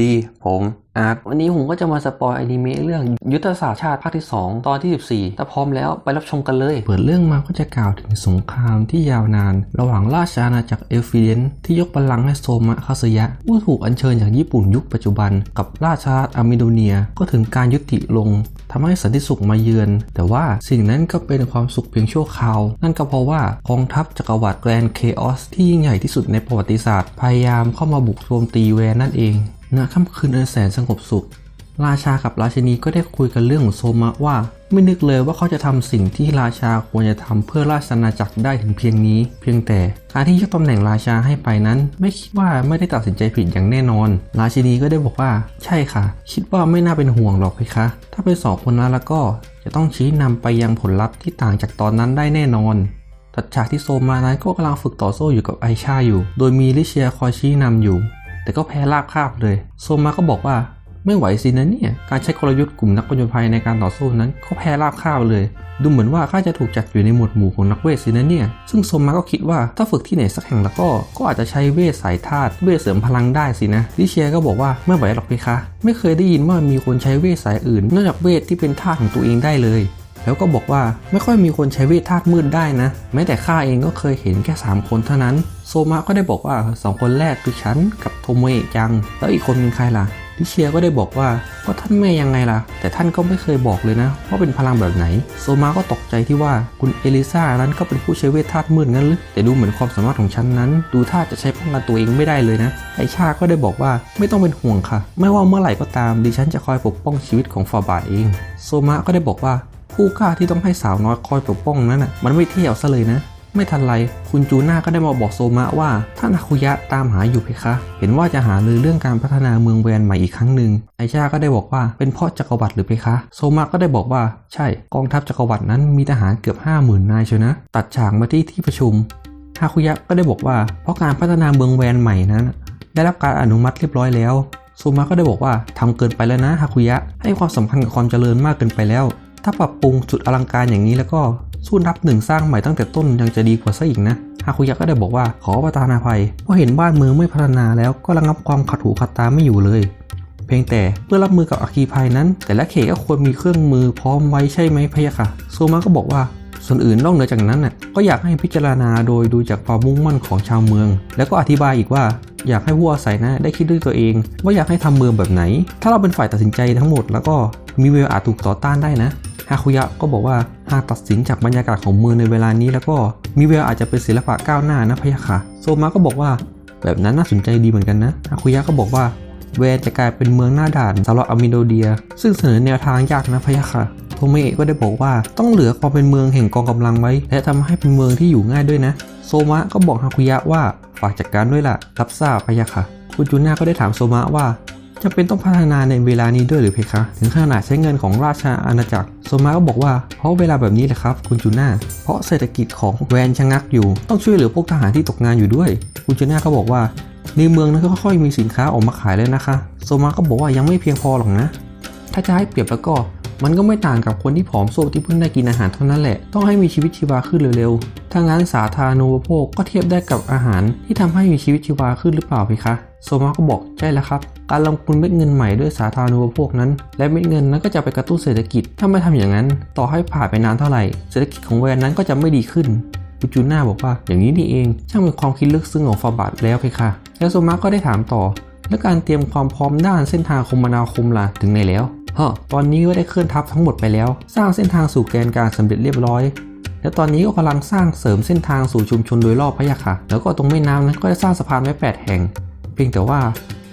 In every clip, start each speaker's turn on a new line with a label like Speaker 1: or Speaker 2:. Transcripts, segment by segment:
Speaker 1: ดีผมอาร์ตวันนี้ผมก็จะมาสปอยอนิเมะเรื่องยุทธศาสตร์ชาติภาคที่ 2 ตอนที่ 14 ถ้าพร้อมแล้วไปรับชมกันเลย เปิดเรื่องมาก็จะกล่าวถึงสงครามที่ยาวนาน ระหว่างราชอาณาจักรเอลฟิเดนที่ยกบัลลังก์ให้โซมะคาสยะ ผู้ถูกอัญเชิญจากญี่ปุ่นยุคปัจจุบัน กับราชาอามิโดเนียก็ถึงการยุติลงทำให้สันติสุขมาเยือน แต่ว่าสิ่งนั้นก็เป็นความสุขเพียงชั่วคราว นั่นก็เพราะว่ากองทัพจักรวรรดิแกรนเคออสที่ยิ่งใหญ่ที่สุดในประวัติศาสตร์พยายามเข้ามาบุกโจมตีแวนนั่นเอง ณค่ำคืนอันแสนสงบสุข ราชากับราชินีก็ได้คุยกันเรื่องของโซมะว่า ไม่นึกเลยว่าเขาจะทำสิ่งที่ราชาควรจะทำเพื่อราชอาณาจักรได้ถึงเพียงนี้ เพียงแต่การที่ยกตำแหน่งราชาให้ไปนั้น ไม่คิดว่าไม่ได้ตัดสินใจผิดอย่างแน่นอน ราชินีก็ได้บอกว่า ใช่ค่ะ คิดว่าไม่น่าเป็นห่วงหรอกเพคะ ถ้าเป็นสองคนนั้นแล้วก็จะต้องชี้นำไปยังผลลัพธ์ที่ต่างจากตอนนั้นได้แน่นอนตัดฉากที่โซมานั้นก็กำลังฝึกต่อสู้อยู่กับไอชาอยู่ โดยมีลิเชียคอยชี้นำอยู่ แต่ก็แพ้ราบคาบเลย โซมาก็บอกว่าไม่ไหวสินะเนี่ย การใช้กลยุทธ์กลุ่มนักผจญภัยในการต่อสู้นั้นก็แพ้ราบคาบเลย ดูเหมือนว่าข้าจะถูกจัดอยู่ในหมวดหมู่ของนักเวทสินะเนี่ย ซึ่งโซมาก็คิดว่าถ้าฝึกที่ไหนสักแห่งแล้วก็ ก็อาจจะใช้เวทสายธาตุเวทเสริมพลังได้สินะ ลิเชียก็บอกว่าไม่ไหวหรอกเพคะ ไม่เคยได้ยินว่ามีคนใช้เวทสายอื่นนอกจากเวทที่เป็นธาตุของตัวเองได้เลย แล้วก็บอกว่าไม่ค่อยมีคนใช้เวทธาตุมืดได้นะ แม้แต่ข้าเองก็เคยเห็นแค่ 3 คนเท่านั้น โซมาก็ได้บอกว่า 2 คนแรกคือฉันกับโทโมเอะจัง แล้วอีกคนเป็นใครล่ะลิเชียก็ได้บอกว่าก็ท่านแม่ยังไงล่ะ แต่ท่านก็ไม่เคยบอกเลยนะ ว่าเป็นพลังแบบไหน โซมาก็ตกใจที่ว่าคุณเอลิซานั้นก็เป็นผู้ใช้เวทธาตุมืดงั้นหรือแต่ดูเหมือนความสามารถของฉันนั้น ดูท่าจะใช้ป้องกันตัวเองไม่ได้เลยนะ ไอชาก็ได้บอกว่าไม่ต้องเป็นห่วงค่ะ ไม่ว่าเมื่อไหร่ก็ตามดิฉันจะคอยปกป้องชีวิตของฟาบาทเอง โซมาก็ได้บอกว่า ผู้กล้าที่ต้องให้สาวน้อยคอยปกป้องนั้นน่ะมันไม่เที่ยวซะเลยนะไม่ทันไร คุณจูน่าก็ได้มาบอกโซมะว่าท่านอาคุยะตามหาอยู่เพคะ เห็นว่าจะหาลือเรื่องการพัฒนาเมืองแวนใหม่อีกครั้งหนึ่ง ไอชาก็ได้บอกว่าเป็นเพราะจักรวรรดิหรือเพคะ โซมะก็ได้บอกว่า ใช่ กองทัพจักรวรรดินั้นมีทหารเกือบห้าหมื่นนายเชียวนะ ตัดฉากมาที่ที่ประชุม ฮาคุยะก็ได้บอกว่า เพราะการพัฒนาเมืองแวนใหม่นั้น ได้รับการอนุมัติเรียบร้อยแล้ว โซมะก็ได้บอกว่าทำเกินไปแล้วนะฮาคุยะ ให้ความสำคัญกับความเจริญมากเกินไปแล้ว ถ้าปรับปรุงสุดอลังการอย่างนี้แล้วก็สู้นับหนึ่งสร้างใหม่ตั้งแต่ต้นยังจะดีกว่าซะอีกนะฮาคุยะก็ได้บอกว่าขอประทานอภัยเพราะเห็นบ้านเมืองไม่พัฒนาแล้วก็ระงับความขัดหูขัดตาไม่อยู่เลย เพียงแต่เพื่อรับมือกับอัคคีภัยนั้น แต่ละเขตก็ควรมีเครื่องมือพร้อมไว้ใช่ไหมพะยะค่ะโซมาก็บอกว่าส่วนอื่นนอกเหนือจากนั้นน่ะก็อยากให้พิจารณาโดยดูจากความมุ่งมั่นของชาวเมือง แล้วก็อธิบายอีกว่า อยากให้ผู้อาศัยนะได้คิดด้วยตัวเอง ว่าอยากให้ทำเมืองแบบไหน ถ้าเราเป็นฝ่ายตัดสินใจทั้งหมดแล้วก็มีเวลอาจถูกต่อต้านได้นะ ฮาคุยะก็บอกว่าหากตัดสินจากบรรยากาศของเมืองในเวลานี้แล้วก็มีเวลอาจจะเป็นศิลปะก้าวหน้านะพะยะค่ะ โซมาก็บอกว่า แบบนั้นน่าสนใจดีเหมือนกันนะฮาคุยะก็บอกว่าแวนจะกลายเป็นเมืองหน้าด่านสำหรับอามิโดเดีย ซึ่งเสนอแนวทางยากนะพะยะค่ะโทเมะก็ได้บอกว่าต้องเหลือความเป็นเมืองแห่งกองกำลังไว้ และทำให้เป็นเมืองที่อยู่ง่ายด้วยนะ โซมะก็บอกฮาคุยะว่าฝากจัดการด้วยล่ะรับทราบพะยะค่ะคุณจูน่าก็ได้ถามโซมะว่า จำเป็นต้องพัฒนาในเวลานี้ด้วยหรือเพคะ ถึงขนาดใช้เงินของราชอาณาจักรโซมะก็บอกว่าเพราะเวลาแบบนี้แหละครับ คุณจูน่า เพราะเศรษฐกิจของแวนชะงักอยู่ ต้องช่วยเหลือพวกทหารที่ตกงานอยู่ด้วย คุณจูน่าก็บอกว่า ในเมืองนั้นก็ค่อยๆมีสินค้าออกมาขายแล้วนะคะ โซมาก็บอกว่ายังไม่เพียงพอหรอกนะ ถ้าจะให้เปรียบแล้วก็มันก็ไม่ต่างกับคนที่ผอมโซที่เพิ่งได้กินอาหารเท่านั้นแหละ ต้องให้มีชีวิตชีวาขึ้นเร็วๆ ถ้างั้นสาธารณูปโภคก็เทียบได้กับอาหารที่ทำให้มีชีวิตชีวาขึ้นหรือเปล่าพี่คะ โซมาก็บอกใช่แล้วครับ การลงทุนเม็ดเงินใหม่ด้วยสาธารณูปโภคนั้น และเม็ดเงินนั้นก็จะไปกระตุ้นเศรษฐกิจ ถ้าไม่ทำอย่างนั้น ต่อให้ผ่านไปนานเท่าไหร่ เศรษฐกิจของแวนนั้นก็จะไม่ดีขึ้นคุณจูน่าบอกว่าอย่างนี้นี่เองช่างเป็นความคิดลึกซึ้งของฟาบาทแล้วเพคะแล้วโซมาก็ได้ถามต่อ และการเตรียมความพร้อมด้านเส้นทางคมนาคมล่ะถึงไหนแล้วฮะตอนนี้ก็ได้เคลื่อนทัพทั้งหมดไปแล้ว สร้างเส้นทางสู่แกนกลางสำเร็จเรียบร้อย และตอนนี้ก็กำลังสร้างเสริมเส้นทางสู่ชุมชนโดยรอบพะยะค่ะ แล้วก็ตรงแม่น้ำนั้นก็ได้สร้างสะพานไว้ 8 แห่ง เพียงแต่ว่า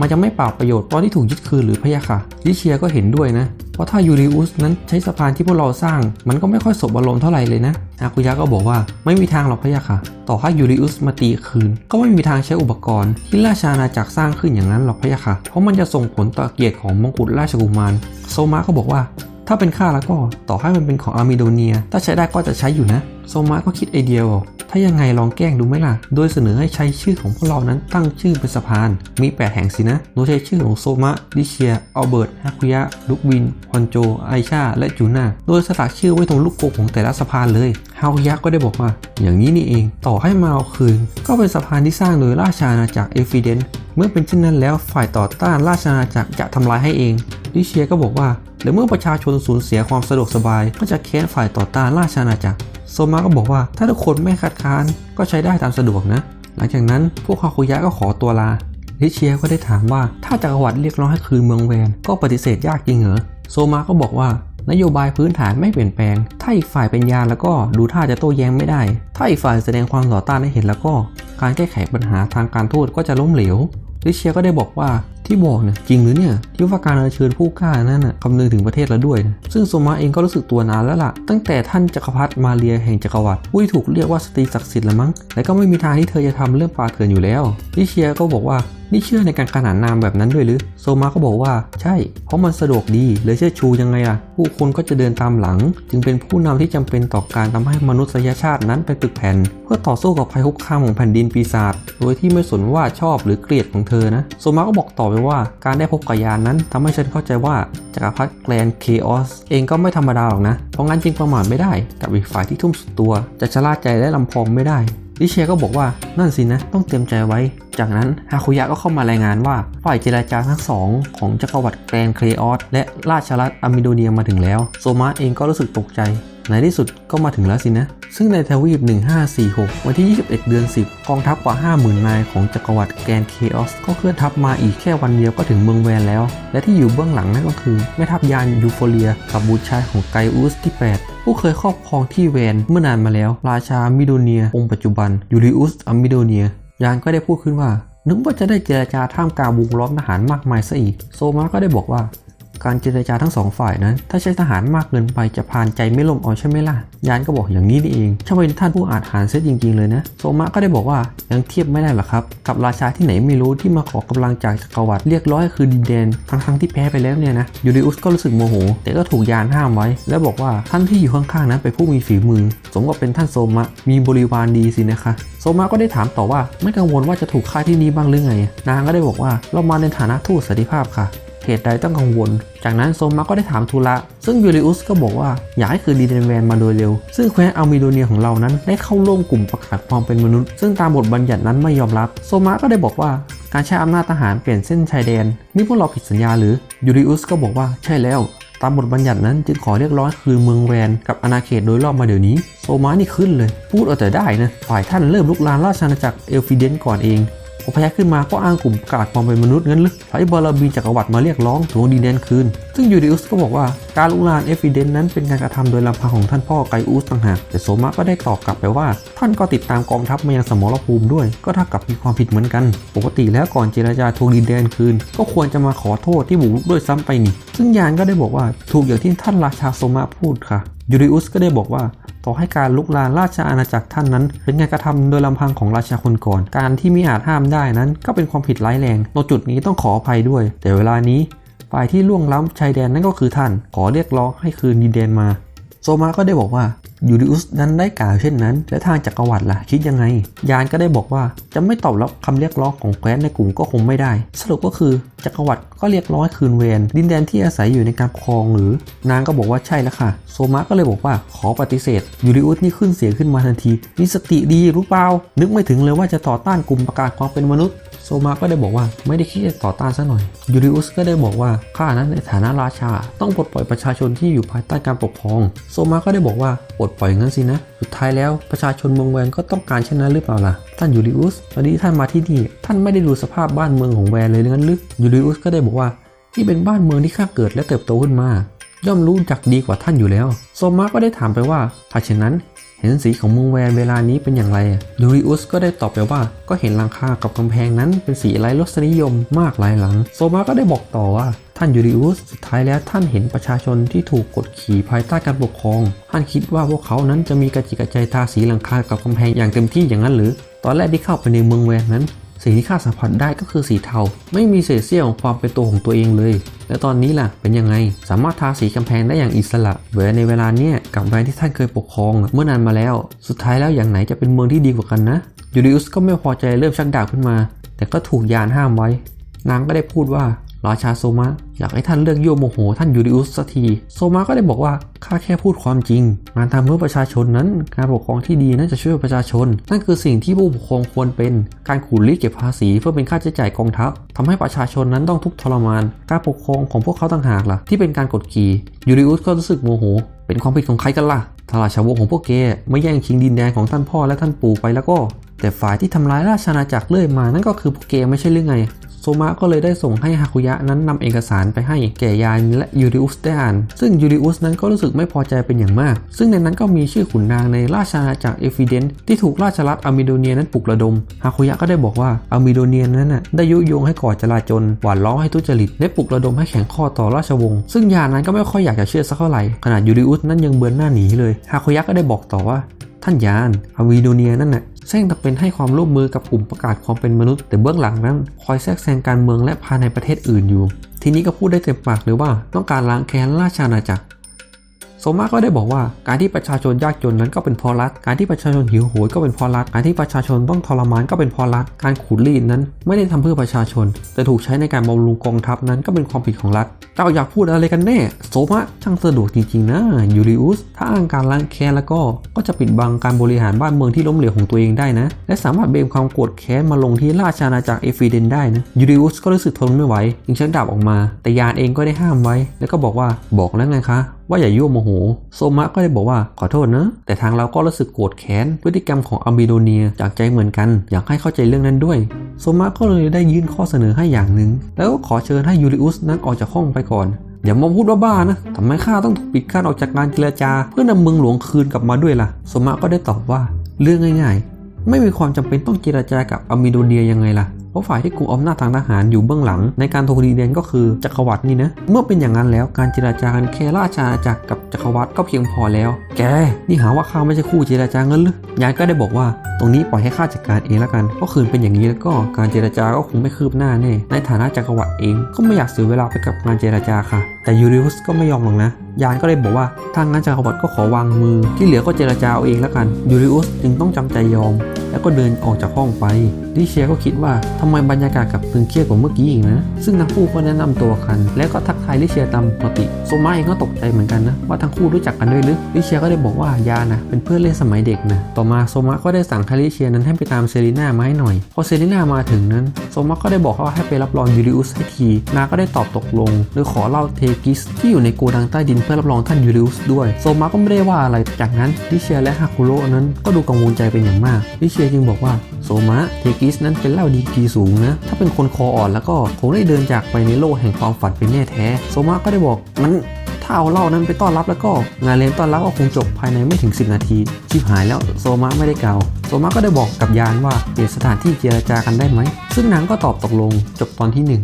Speaker 1: มันจะไม่เปล่าประโยชน์ตอนที่ถูกยึดคืนหรือพะยะค่ะลิเชียก็เห็นด้วยนะ เพราะถ้ายูริอุสนั้นใช้สะพานที่พวกเราสร้าง มันก็ไม่ค่อยสบอารมณ์เท่าไหร่เลยนะอากุยะก็บอกว่าไม่มีทางหรอกพะยะค่ะ ต่อให้ยูริอุสมาตีคืน ก็ไม่มีทางใช้อุปกรณ์ที่ราชาณาจักรสร้างขึ้นอย่างนั้นหรอกพะยะค่ะ เพราะมันจะส่งผลต่อเกียรติของมงกุฎราชกุมารโซมาก็บอกว่า ถ้าเป็นข้าแล้วก็ต่อให้มันเป็นของอาร์มิโดเนีย ถ้าใช้ได้ก็จะใช้อยู่นะ โซมาก็คิดไอเดียบอกถ้ายังไงลองแกล้งดูไหมล่ะ โดยเสนอให้ใช้ชื่อของพวกเรานั้นตั้งชื่อเป็นสะพาน มี 8 แห่งสินะ โดยใช้ชื่อของโซมะดิเชีย อัลเบิร์ตฮาคุยะ ลุกวินฮอนโจ ไอชา และจูน่า โดยสลักชื่อไว้ตรงลูกกรงของแต่ละสะพานเลย ฮาคุยะก็ได้บอกว่า อย่างนี้นี่เอง ต่อให้มาเอาคืน ก็เป็นสะพานที่สร้างโดยราชอาณาจักรเอฟิเดนเมื่อเป็นเช่นนั้นแล้วฝ่ายต่อต้านราชอาณาจักรจะทำลายให้เอง ดิเชียก็บอกว่าและเมื่อประชาชนสูญเสียความสะดวกสบายก็จะแค้นฝ่ายต่อต้านราชอาณาจักร โซมาก็บอกว่าถ้าทุกคนไม่คัดค้านก็ใช้ได้ตามสะดวกนะ หลังจากนั้นพวกฮาคุยะก็ขอตัวลาลิเชียก็ได้ถามว่าถ้าจักรวรรดิเรียกร้องให้คืนเมืองแวนก็ปฏิเสธยากจริงเหรอโซมาก็บอกว่านโยบายพื้นฐานไม่เปลี่ยนแปลง ถ้าอีกฝ่ายเป็นยาแล้วก็ดูท่าจะโต้แย้งไม่ได้ ถ้าอีกฝ่ายแสดงความต่อต้านให้เห็นแล้วก็ การแก้ไขปัญหาทางการทูตก็จะล้มเหลว ลิเชียก็ได้บอกว่า ที่บอกเนี่ยจริงหรือเนี่ยที่ว่าการเชิญผู้กล้านั่นน่ะคำนึงถึงประเทศเราด้วยนะซึ่งโซมาเองก็รู้สึกตัวนานแล้วล่ะ ตั้งแต่ท่านจักรพรรดิมาเรียแห่งจักรวรรดิผู้ถูกเรียกว่าสตรีศักดิ์สิทธิ์ละมั้งและก็ไม่มีทางที่เธอจะทำเรื่องปาเถื่อนอยู่แล้วลิเชียก็บอกว่านี่เชื่อในการขนานนามแบบนั้นด้วยหรือ โซมาก็บอกว่าใช่ เพราะมันสะดวกดีเลยเชื่อชูยังไงล่ะ ผู้คนก็จะเดินตามหลัง จึงเป็นผู้นำที่จำเป็นต่อการทำให้มนุษยชาตินั้นเป็นตึกแผ่น เพื่อต่อสู้กับภัยคุกคามของแผ่นดินปีศาจโดยที่ไม่สนว่าชอบหรือเกลียดของเธอนะ โซมาก็บอกต่อไปว่าการได้พบกับยานนั้นทำให้ฉันเข้าใจว่าจักรพรรดิแกรนเคออสเองก็ไม่ธรรมดาหรอกนะ เพราะงั้นจึงประมาทไม่ได้กับอีกฝ่ายที่ทุ่มสุดตัว จะชะล่าใจและลำพองไม่ได้ลิเชียก็บอกว่านั่นสินะต้องเตรียมใจไว้ จากนั้นฮาคุยะก็เข้ามารายงานว่าฝ่ายเจรจาทั้งสองของจักรวรรดิแกรนเคออสและราชรัฐอะมิโดเนียมาถึงแล้ว โซมาเองก็รู้สึกตกใจ ในที่สุดก็มาถึงแล้วสินะ ซึ่งในทวีป 1546 วันที่ 21 เดือน 10 กองทัพกว่า 50,000 นายของจักรวรรดิแกนเคออสก็เคลื่อนทัพมาอีกแค่วันเดียวก็ถึงเมืองแวนแล้ว และที่อยู่เบื้องหลังนั่นก็คือ แม่ทัพยานยูโฟเรีย กับบุตรชายของไกอุสที่ 8 ผู้เคยครอบครองที่แวนเมื่อนานมาแล้ว ราชามิโดเนีย องค์ปัจจุบันยูริอุสอัมมิโดเนีย ยานก็ได้พูดขึ้นว่านึกว่าจะได้เจรจาท่ามกลางวงล้อมทหารมากมายซะอีก โซมาก็ได้บอกว่า การเจรจาทั้งสองฝ่ายนั้น ถ้าใช้ทหารมากเกินไปจะพานใจไม่ลมเอาใช่ไหมล่ะ ยานก็บอกอย่างนี้นี่เองช่างเป็นท่านผู้อาจหารเสียจริง ๆ เลยนะ โซมะก็ได้บอกว่ายังเทียบไม่ได้หรอกครับ กับราชาที่ไหนไม่รู้ที่มาขอกำลังจากจักรวรรดิเรียกร้องให้คืนดินแดนทั้งๆที่แพ้ไปแล้วเนี่ยนะยูริอุสก็รู้สึกโมโห แต่ก็ถูกยานห้ามไว้ และบอกว่าท่านที่อยู่ข้างๆนั้นเป็นผู้มีฝีมือ สมกับเป็นท่านโซมะ มีบริวารดีสินะคะโซมาก็ได้ถามต่อว่าไม่กังวลว่าจะถูกฆ่าที่นี่บ้างหรือไง นางก็ได้บอกว่าเรามาในฐานะทูตสันติภาพค่ะ ตุใดต้องกังวล จากนั้นโซมาก็ได้ถามทูระซึ่งยูริอุสก็บอกว่าอยากให้คืนดีเดนแวนมาโดยเร็ว ซึ่งแคว้นอัลมิโดเนียของเรานั้นได้เข้าร่วมกลุ่มประกาศความเป็นมนุษย์ ซึ่งตามบทบัญญัตินั้นไม่ยอมรับ โซมาก็ได้บอกว่าการใช้อำนาจทหารเปลี่ยนเส้นชายแดนนี่พวกเราผิดสัญญาหรือยูริอุสก็บอกว่าใช่แล้วตามบทบัญญัตินั้นจึงขอเรียกร้องคืนเมืองแวนกับอาณาเขตโดยรอบมาเดี๋ยวนี้ โซมานี่ขึ้นเลย พูดเอาแต่ได้นะ ฝ่ายท่านเริ่มลุกลานราชอาณาจักรเอลฟิเดนก่อนเอง พอแพ้ขึ้นมาก็อ้างกลุ่มประกาศความเป็นมนุษย์งั้นหรือใช้บารมีจักรวรรดิมาเรียกร้องทวงดินแดนคืน ซึ่งยูริอุสก็บอกว่าการลุกลานเอลฟิเดนนั้นเป็นการกระทำโดยลำพังของท่านพ่อไกอุสต่างหากแต่โซมาก็ได้ตอบกลับไปว่า ท่านก็ติดตามกองทัพมายังสมรภูมิด้วย ก็เท่ากับมีความผิดเหมือนกัน ปกติแล้วก่อนเจรจาทวงดินแดนคืน ก็ควรจะมาขอโทษที่บุกรุกด้วยซ้ำไปนี่ ซึ่งยานก็ได้บอกว่าถูกอย่างที่ท่านราชาโซมาพูดค่ะ ยูริอุสก็ได้บอกว่า ต่อให้การลุกลานราชอาณาจักรท่านนั้น เป็นการกระทำโดยลำพังของราชาคนก่อน การที่ไม่อาจห้ามได้นั้น ก็เป็นความผิดร้ายแรงตรงจุดนี้ต้องขออภัยด้วย แต่เวลานี้ฝ่ายที่ล่วงล้ำชายแดนนั่นก็คือท่าน ขอเรียกร้องให้คืนดินแดนมา โซมาก็ได้บอกว่า ยูริอุสนั้นได้กล่าวเช่นนั้น และทางจักรวรรดิล่ะคิดยังไง ยานก็ได้บอกว่าจะไม่ตอบรับคำเรียกร้องของแคว้นในกลุ่มก็คงไม่ได้ สรุปก็คือจักรวรรดิก็เรียกร้องคืนเวนดินแดนที่อาศัยอยู่ในการปกครองหรือนางก็บอกว่าใช่แล้วค่ะ โซมาก็เลยบอกว่าขอปฏิเสธยูริอุสนี่ขึ้นเสียงขึ้นมาทันทีมีสติดีรู้เปล่านึกไม่ถึงเลยว่าจะต่อต้านกลุ่มประกาศความเป็นมนุษย์โซมาก็ได้บอกว่าไม่ได้คิดจะต่อต้านซะหน่อยยูริอุสก็ได้บอกว่าข้านั้นในฐานะราชา ต้องปลดปล่อยประชาชนที่อยู่ภายใต้การปกครอง โซมาก็ได้บอกว่าปลดปล่อยงั้นสินะ สุดท้ายแล้วประชาชนเมืองแวนก็ต้องการเช่นนั้นหรือเปล่าล่ะ ท่านยูริอุสตอนนี้ท่านมาที่นี่ ท่านไม่ได้ดูสภาพบ้านเมืองของแวนเลยงั้นหรือยูริอุสก็ได้บอกว่าที่เป็นบ้านเมืองที่ข้าเกิดและเติบโตขึ้นมา ย่อมรู้จักดีกว่าท่านอยู่แล้ว โซมาก็ได้ถามไปว่า ถ้าเช่นนั้น เห็นสีของเมืองแวนเวลานี้เป็นอย่างไรยูริอุสก็ได้ตอบไปว่า ก็เห็นหลังคากับกำแพงนั้นเป็นสีไร้รสนิยมมากหลายหลัง โซมาก็ได้บอกต่อว่าท่านยูริอุสสุดท้ายแล้วท่านเห็นประชาชนที่ถูกกดขี่ภายใต้การปกครอง ท่านคิดว่าพวกเขานั้นจะมีกระจิกกระใจทาสีหลังคากับกำแพงอย่างเต็มที่อย่างนั้นหรือ ตอนแรกที่เข้าไปในเมืองแวนนั้น สีที่ข้าสัมผัสได้ก็คือสีเทา ไม่มีเศษเสี้ยวของความเป็นตัวของตัวเองเลย และตอนนี้ล่ะเป็นยังไง สามารถทาสีกำแพงได้อย่างอิสระเวลาในเวลาเนี้ยกับแวนที่ท่านเคยปกครองเมื่อนานมาแล้ว สุดท้ายแล้วอย่างไหนจะเป็นเมืองที่ดีกว่ากันนะยูริอุสก็ไม่พอใจเริ่มชักดาบขึ้นมา แต่ก็ถูกยานห้ามไว้ นางก็ได้พูดว่า ราชาโซมะอยากให้ท่านเลือกยั่วโมโหท่านยูริอุสสักที โซมะก็ได้บอกว่าข้าแค่พูดความจริงงานทำเพื่อประชาชนนั้น การปกครองที่ดีนั้นจะช่วยประชาชน นั่นคือสิ่งที่ผู้ปกครองควรเป็น การขูดรีดเก็บภาษีเพื่อเป็นค่าใช้จ่ายกองทัพทำให้ประชาชนนั้นต้องทุกข์ทรมาน การปกครองของพวกเขาต่างหากล่ะ ที่เป็นการกดขี่ยูริอุสก็รู้สึกโมโห เป็นความผิดของใครกันล่ะถ้าราชวงศ์ของพวกแกไม่แย่งชิงดินแดนของท่านพ่อและท่านปู่ไปแล้วก็แต่ฝ่ายที่ทำร้ายราชอาณาจักรเลื่อยมานั่นก็คือพวกแกไม่ใช่หรือไง โซมะก็เลยได้ส่งให้ฮาคุยะนั้นนำเอกสารไปให้แก่ยานและยูริอุสได้อ่าน ซึ่งยูริอุสนั้นก็รู้สึกไม่พอใจเป็นอย่างมาก ซึ่งในนั้นก็มีชื่อขุนนางในราชอาณาจักรเอฟิเดนที่ถูกราชรัฐอามิโดเนียนั้นปลุกระดม ฮาคุยะก็ได้บอกว่าอามิโดเนียนั้นน่ะได้ยุยงให้ก่อจลาจลหวานล้อให้ทุจริตได้ปลุกระดมให้แข่งข้อต่อราชวงศ์ซึ่งยานนั้นก็ไม่ค่อยอยากจะเชื่อสักเท่าไหร่ขนาดยูริอุสนั้นยังเบือนหน้าหนีเลยฮาคุยะก็ได้บอกต่อว่าท่านยานอามิโดเนียนั่นน่ะ แซงตะเป็นให้ความร่วมมือกับกลุ่มประกาศความเป็นมนุษย์แต่เบื้องหลังนั้น คอยแทรกแซงการเมืองและภายในประเทศอื่นอยู่ ทีนี้ก็พูดได้เต็มปากเลยว่าต้องการล้างแค้นราชอาณาจักร โซมาก็ได้บอกว่าการที่ประชาชนยากจนนั้นก็เป็นเพราะรัฐ การที่ประชาชนหิวโหยก็เป็นเพราะรัฐ การที่ประชาชนต้องทรมานก็เป็นเพราะรัฐ การขูดรีดนั้นไม่ได้ทำเพื่อประชาชน แต่ถูกใช้ในการบำรุงกองทัพนั้นก็เป็นความผิดของรัฐ เจ้าอยากพูดอะไรกันแน่ โซมะช่างสะดวกจริงๆนะยูริอุส ถ้าอ้างการล้างแค้นแล้วก็ ก็จะปิดบังการบริหารบ้านเมืองที่ล้มเหลวของตัวเองได้นะ และสามารถเบนความโกรธแค้นมาลงที่ราชอาณาจักรเอฟิเดนได้นะยูริอุสก็รู้สึกทนไม่ไหวจึงชักดาบออกมา แต่ยานเองก็ได้ห้ามไว้ แล้วก็บอกว่าบอกแล้วไงคะ ว่าอย่ายั่วโมโห โซมะก็ได้บอกว่าขอโทษนะ แต่ทางเราก็รู้สึกโกรธแค้นพฤติกรรมของอามิโดเนียจากใจเหมือนกัน อยากให้เข้าใจเรื่องนั้นด้วย โซมะก็เลยได้ยื่นข้อเสนอให้อย่างหนึ่ง แล้วก็ขอเชิญให้ยูริอุสนั้นออกจากห้องไปก่อนอย่ามาพูดว่าบ้านะ ทำไมข้าต้องถูกปิดกั้นออกจากการเจรจา เพื่อนำเมืองหลวงคืนกลับมาด้วยล่ะโซมะก็ได้ตอบว่า เรื่องง่ายๆ ไม่มีความจำเป็นต้องเจรจากับอามิโดเนียยังไงล่ะ เพราะฝ่ายที่กุมอำนาจทางทหารอยู่เบื้องหลัง ในการทวงดีเดนก็คือจักรวรรดินี่นะ เมื่อเป็นอย่างนั้นแล้วการเจรจากันแค่ราชาจักรกับจักรวรรดิก็เพียงพอแล้ว แก นี่หาว่าข้าไม่ใช่คู่เจรจาเงินหรือยายก็ได้บอกว่า ตรงนี้ปล่อยให้ข้าจัดการเองแล้วกัน เพราะคืนเป็นอย่างนี้แล้วก็การเจรจาก็คงไม่คืบหน้าแน่ ในฐานะจักรวรรดิเองก็ไม่อยากเสียเวลาไปกับการเจรจาค่ะแต่ยูริอุสก็ไม่ยอมหรอกนะ ยานก็เลยบอกว่าทางนั้นจักรวรรดิก็ขอวางมือ ที่เหลือก็เจรจาเอาเองแล้วกัน ยูริอุสจึงต้องจำใจยอม แล้วก็เดินออกจากห้องไป ดิเชียก็คิดว่าทำไมบรรยากาศกลับตึงเครียดกว่าเมื่อกี้อีกนะ ซึ่งทั้งคู่ก็แนะนำตัวกัน แล้วก็ทักทายลิเชียตามปกติ โซมาเองก็ตกใจเหมือนกันนะ ว่าทั้งคู่รู้จักกันด้วยหรือลิเชียก็ได้บอกว่ายานะเป็นเพื่อนเล่นสมัยเด็กนะ ต่อมาโซมาก็ได้สั่งให้ลิเชียนั้นให้ไปตามเซรีน่ามาให้หน่อย พอเซรีน่ามาถึงนั้น โซมาก็ได้บอกว่าให้ไปรับรองยูริอุสให้ที นาก็ได้ตอบตกลง โดยขอเล่าเทกิสที่อยู่ในโกดังใต้ดินเพื่อรับรองท่านยูริอุสด้วย โซมาก็ไม่ได้ว่าอะไร จากนั้นลิเชียและฮาคุโระนั้นก็ดูกังวลใจเป็นอย่างมากลิเชียจึงบอกว่าโซมะเทกิสนั้นเป็นเหล่าดีกรีสูงนะ ถ้าเป็นคนคออ่อนแล้วก็คงได้เดินจากไปในโลกแห่งความฝันเป็นแน่แท้ โซมะก็ได้บอกมันถ้าเอาเหล่านั้นไปต้อนรับแล้วก็งานเลี้ยงต้อนรับก็คงจบภายในไม่ถึง 10 นาที ชิบหายแล้วโซมะไม่ได้กล่าวโซมะก็ได้บอกกับยานว่าเปลี่ยนสถานที่เจรจากันได้ไหม ซึ่งนางก็ตอบตกลงจบตอนที่หนึ่ง